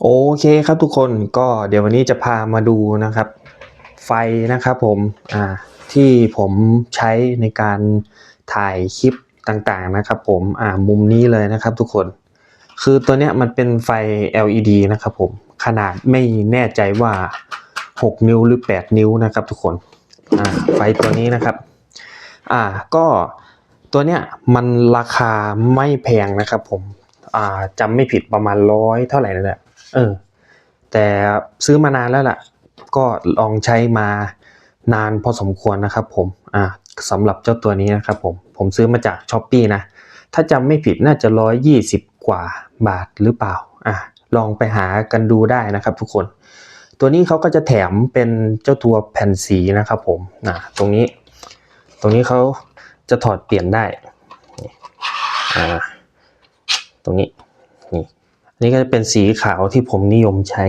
โอเคครับทุกคนก็เดี๋ยววันนี้จะพามาดูนะครับ ไฟนะครับผมอ่าที่ผมใช้ในการถ่ายคลิปต่างๆนะครับ ผมอ่ามุมนี้เลยนะครับ ทุกคน คือตัวเนี้ยมันเป็นไฟ LED นะครับผมขนาดไม่แน่ใจว่า 6 นิ้วหรือ 8 นิ้วนะครับทุกคนอ่าไฟตัวนี้นะครับอ่าก็ตัวเนี้ยมันราคาไม่แพงนะครับผมอ่าจำไม่ผิดประมาณร้อยเท่าไหร่นั่นแหละ เออ แต่ซื้อมานานแล้วล่ะ ก็ลองใช้มานานพอสมควรนะครับผม อ่าสำหรับเจ้าตัวนี้นะครับผม ผมซื้อมาจากช้อปปีนะ ถ้าจำไม่ผิดน่าจะร้อยยี่สิบกว่าบาทหรือเปล่า อะ ลองไปหากันดูได้นะครับทุกคน ตัวนี้เขาก็จะแถมเป็นเจ้าตัวแผ่นสีนะครับผมนะตรงนี้ ตรงนี้เขาจะถอดเปลี่ยนได้ อ่า ตรงนี้ นี่ก็จะเป็นสีขาวที่ผมนิยมใช้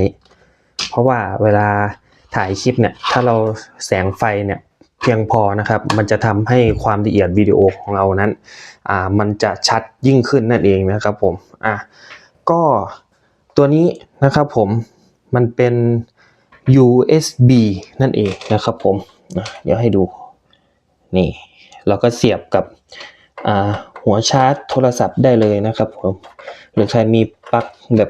เพราะว่าเวลาถ่ายคลิปเนี่ย ถ้าเราแสงไฟเนี่ยเพียงพอนะครับ มันจะทำให้ความละเอียดวิดีโอของเรานั้น อ่า มันจะชัดยิ่งขึ้นนั่นเองนะครับผม อะ ก็ตัวนี้นะครับผม มันเป็น USB นั่นเองนะครับผม เดี๋ยวให้ดู นี่ เราก็เสียบกับ อ่า หัวชาร์จโทรศัพท์ได้เลยนะครับผมหรือใครมีปลั๊กแบบ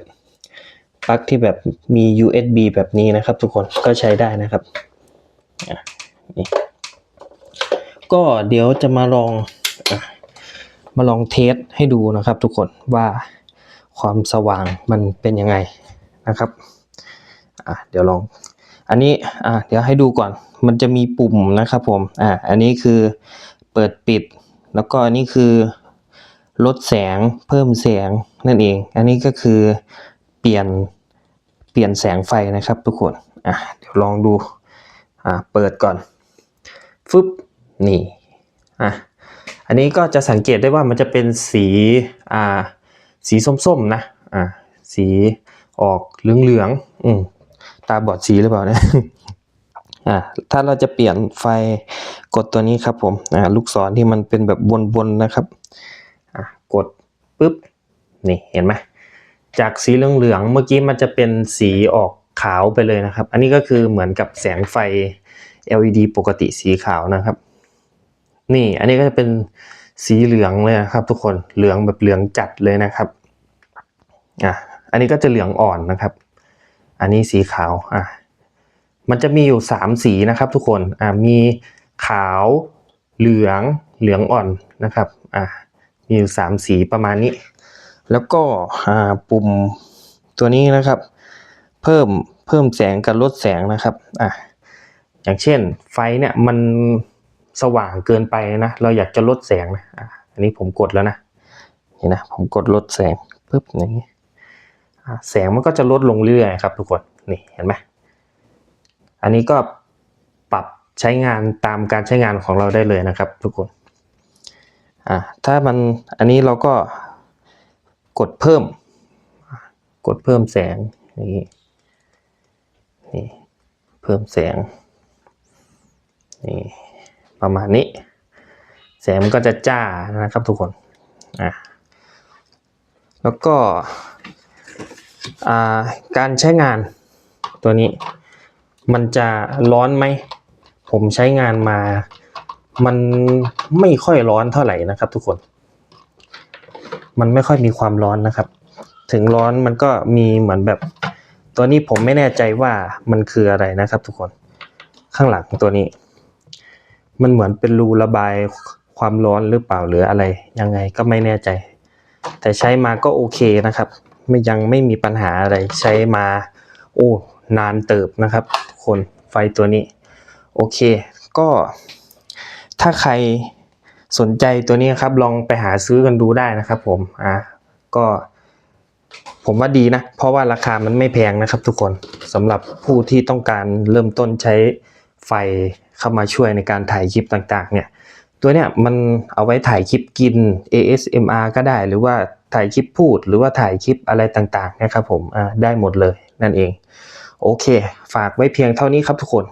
ปลั๊กที่แบบมี USB แบบนี้นะครับทุกคนก็ใช้ได้นะครับนี่ก็เดี๋ยวจะมาลองมาลองเทสให้ดูนะครับทุกคนว่าความสว่างมันเป็นยังไงนะครับอะเดี๋ยวลอง อันนี้อะเดี๋ยวให้ดูก่อน มันจะมีปุ่มนะครับผมอะอันนี้คือเปิดปิด แล้วก็อันนี้คือ ลดแสงเพิ่มแสงนั่นเอง อันนี้ก็คือเปลี่ยนเปลี่ยนแสงไฟนะครับทุกคนอะเดี๋ยวลองดูอะเปิดก่อนฟึบนี่อะอันนี้ก็จะสังเกตได้ว่ามันจะเป็นสีอ่าสีส้มๆนะอ่าสีออกเหลืองๆอืมตาบอดสีหรือเปล่าเนี่ยอ่าถ้าเราจะเปลี่ยนไฟกดตัวนี้ครับผมอ่าลูกศรที่มันเป็นแบบวนๆนะครับ ปุ๊บนี่เห็นไหมจากสีเหลืองๆเมื่อกี้มันจะเป็นสีออกขาวไปเลยนะครับ อันนี้ก็คือเหมือนกับแสงไฟ LED ปกติสีขาวนะครับ นี่อันนี้ก็จะเป็นสีเหลืองเลยนะครับ ทุกคนเหลืองแบบเหลืองจัดเลยนะครับอะอันนี้ก็จะเหลืองอ่อนนะครับ อันนี้สีขาวอะมันจะมีอยู่สามสีนะครับ ทุกคนอะมีขาวเหลืองเหลืองอ่อนนะครับอะ มีอยู่สามสีประมาณนี้ แล้วก็ปุ่มตัวนี้นะครับ เพิ่มเพิ่มแสงกับลดแสงนะครับอะอย่างเช่นไฟเนี่ยมันสว่างเกินไปนะ เราอยากจะลดแสงนะอะอันนี้ผมกดแล้วนะนี่นะผมกดลดแสงปุ๊บอย่างนี้แสงมันก็จะลดลงเรื่อยๆครับทุกคนนี่เห็นไหมอันนี้ก็ปรับใช้งานตามการใช้งานของเราได้เลยนะครับทุกคน อ่าถ้ามันอันนี้เราก็กดเพิ่ม กดเพิ่มแสงนี้นี่เพิ่มแสงนี่ประมาณนี้ แสงมันก็จะจ้านะครับทุกคนอ่าแล้วก็อ่าการใช้งานตัวนี้ มันจะร้อนไหม ผมใช้งานมา มันไม่ค่อยร้อนเท่าไหร่นะครับ ทุกคน มันไม่ค่อยมีความร้อนนะครับ ถึงร้อนมันก็มีเหมือนแบบ ตัวนี้ผมไม่แน่ใจว่ามันคืออะไรนะครับ ทุกคนข้างหลังตัวนี้ มันเหมือนเป็นรูระบายความร้อนหรือเปล่าหรืออะไร ยังไงก็ไม่แน่ใจ แต่ใช้มาก็โอเคนะครับ ไม่ยังไม่มีปัญหาอะไรใช้มา โอ้นานเติบนะครับ ทุกคนไฟตัวนี้ โอเค ก็ ถ้าใครสนใจตัวนี้ครับ ลองไปหาซื้อกันดูได้นะครับ ผมอ่าก็ผมว่าดีนะ เพราะว่าราคามันไม่แพงนะครับ ทุกคนสำหรับผู้ที่ต้องการเริ่มต้นใช้ไฟเข้ามาช่วยในการถ่ายคลิปต่างๆ เนี่ย ตัวเนี้ยมันเอาไว้ถ่ายคลิปกิน ASMR ก็ได้ หรือว่าถ่ายคลิปพูด หรือว่าถ่ายคลิปอะไรต่างๆ นะครับผมอ่าได้หมดเลยนั่นเอง โอเค ฝากไว้เพียงเท่านี้ครับทุกคน